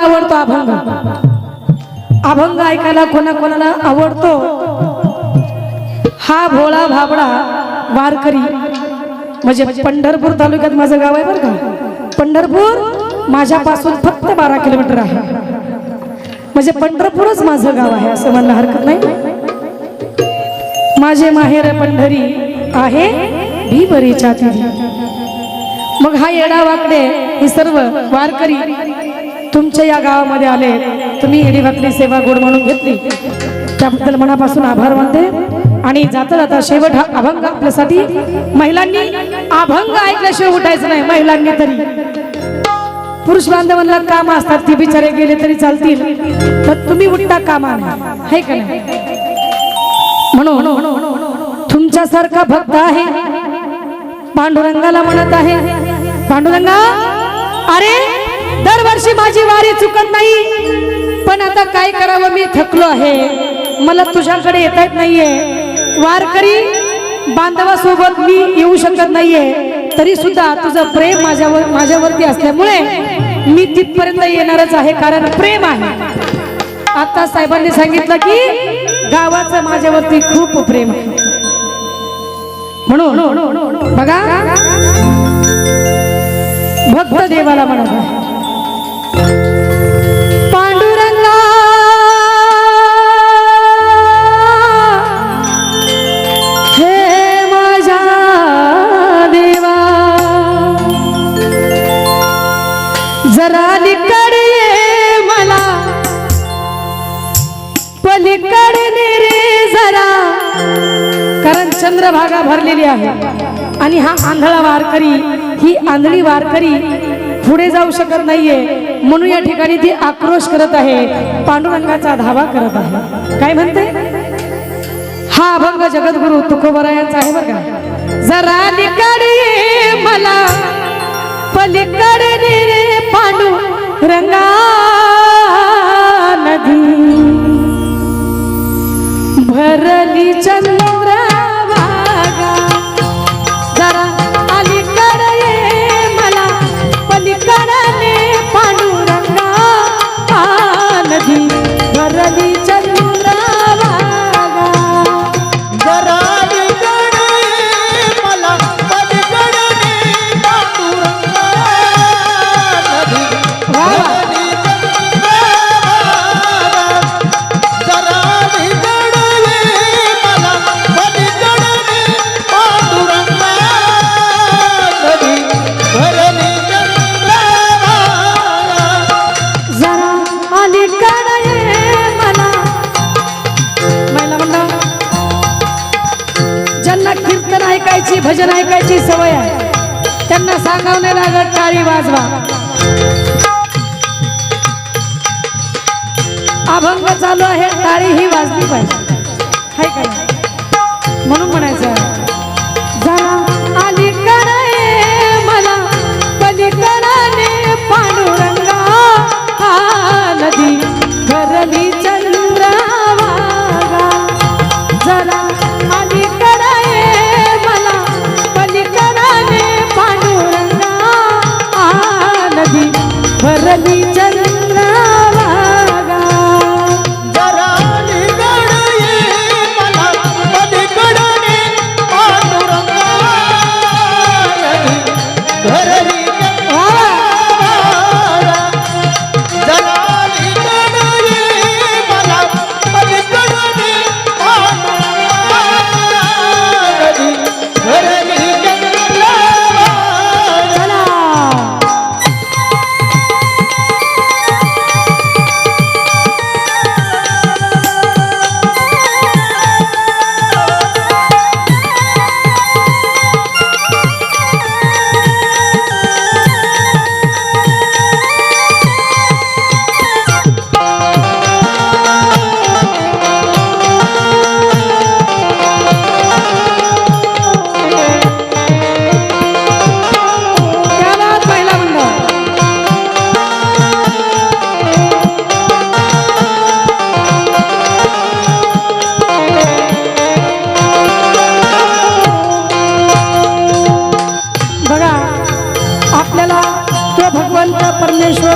आवडतो अभंग? अभंग ऐकायला कोणा कोणाला आवडतो? हा भोळा भाबडा वारकरी म्हणजे पंढरपूर तालुक्यात माझं गाव आहे बरं का? पंढरपूर माझ्यापासून फक्त बारा किलोमीटर आहे. म्हणजे पंढरपूरच माझं गाव आहे असं म्हणणं हरकत नाही. माझे माहेर पंढरी आहे भीबरीच्या तिरी मग हा येडा वाकडे हे सर्व वारकरी तुमच्या या गावामध्ये आले तुम्ही येडी भक्ती सेवा गोड म्हणून घेतली. त्याबद्दल मनापासून आभार मानते. आणि जाता जाता शेवट हा अभंग आपल्यासाठी महिलांनी अभंग ऐकल्याशिवाय उठायचं नाही महिलांनी तरी. पुरुष बांधवांना काम असतात ती बिचारे गेले तरी चालतील. पण तुम्ही उठता कामा आहे का नाही? म्हणून तुमच्यासारखा भक्त आहे. पांडुरंगाला म्हणत आहे पांडुरंगा अरे दरवर्षी माझी वारी चुकत नाही. पण आता काय करावं मी थकलो आहे. मला तुझ्याकडे येता येत नाहीये. वारकरी बांधवासोबत मी येऊ शकत नाहीये. तरी सुद्धा तुझं प्रेम माझ्यावर माझ्यावरती असल्यामुळे मी तिथपर्यंत येणारच आहे कारण प्रेम आहे. आता साहेबांनी सांगितलं की गावाचं माझ्यावरती खूप प्रेम आहे. म्हणून बघा भक्त देवाला म्हणत आहे. चंद्रभागा भरलेली आहे आणि हा आंधळा वारकरी ही आंधळी वारकरी पुढे जाऊ शकत नाहीये. म्हणून या ठिकाणी ती आक्रोश करत आहे पांडुरंगाचा धावा करत आहे. काय म्हणते? हा अभंग जगद्गुरु तुकोबरायांचा आहे बघा जरा निकडे मला पलीकडे रे पांडू रंगा नदी भरली चंद्र ज्यांची भजन ऐकायची सवय आहे. त्यांना सांगावं नाही लागत टाळी वाजवा. अभंग चालू आहे टाळी ही वाजली पाहिजे. हाय का म्हणून म्हणायचं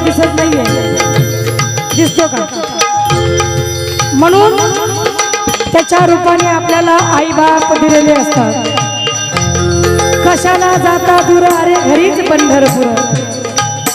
आवाज दिसत नाहीये. दिसतो का? म्हणून त्याच्या रूपाने आपल्याला आई बाप दिलेले असतात. कशाला जाता दूर? अरे घरीच पंढरपूर.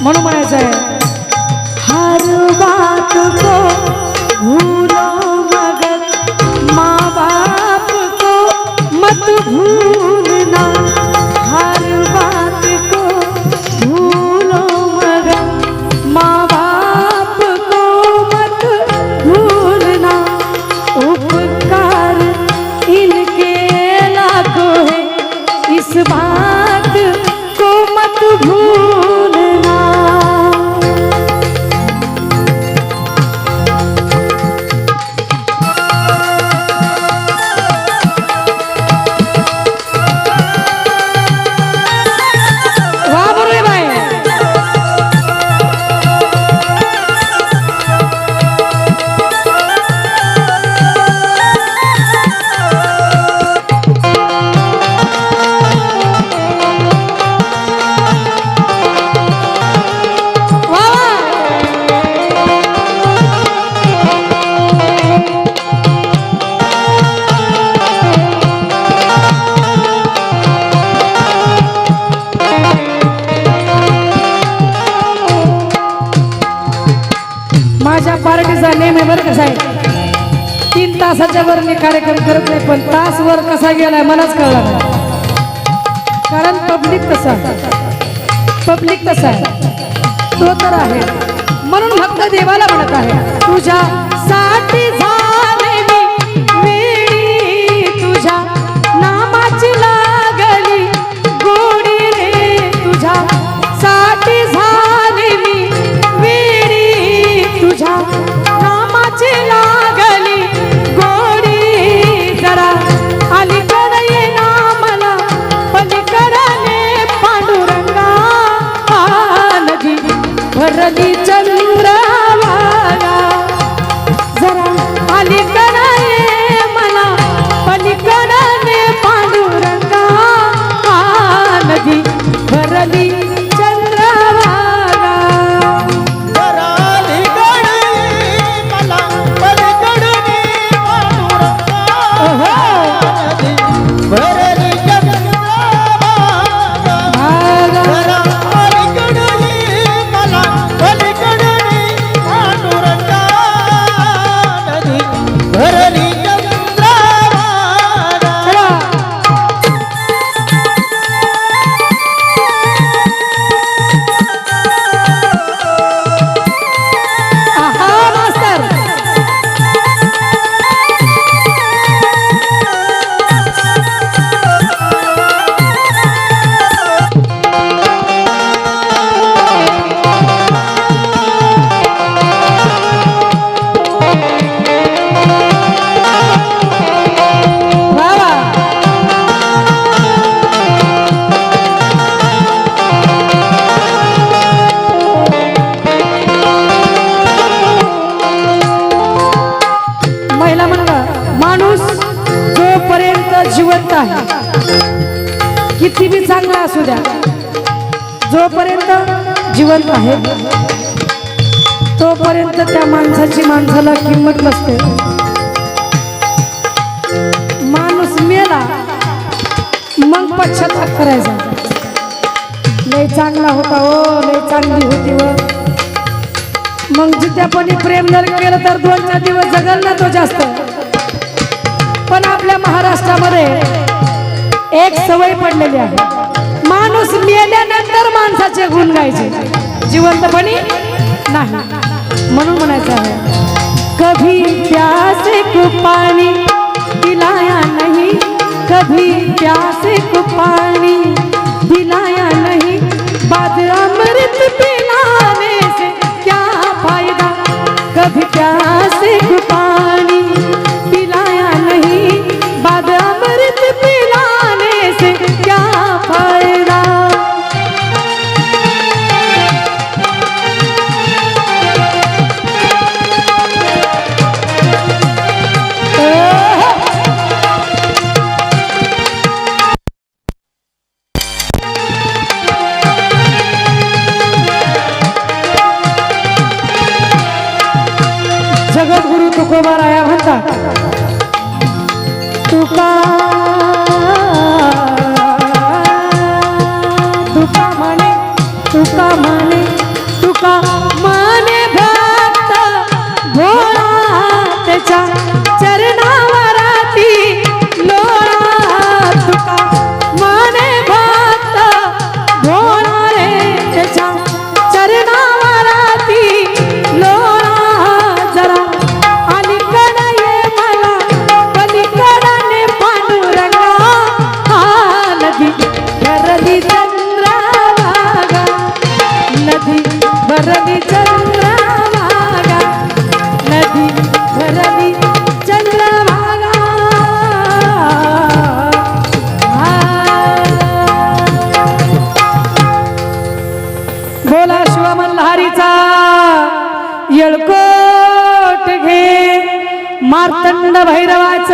म्हणून म्हणायचं आहे हर बात को इस बात को मत भूल। तासाच्या वर मी कार्यक्रम करत नाही पण तास वर कसा गेलाय मलाच कळला नाही. कारण पब्लिक तसा पब्लिक तसा आहे. तो तर आहे. म्हणून भक्त देवाला म्हणत आहे तुझ्या साठी जिवंत आहे. तोपर्यंत त्या माणसाची माणसाला किंमत नसते. माणूस मेला मग पश्चाताप करायचा. लय चांगला होता हो लय चांगली होती व. मग जित्यापणी प्रेम जर केलं तर दोन चार दिवस जगल ना तो जास्त. पण आपल्या महाराष्ट्रामध्ये एक सवय पडलेली आहे. माणूस मेल्यानंतर माणसाचे गुण गायचे. जिवंतपणी नाही. म्हणून म्हणायचं आहे कभी प्यास को पानी पिलाया नहीं. कभी प्यास को पानी तुका माने तुका माने भक्त भोळा त्याच्या येळकोट घे भैरवाच.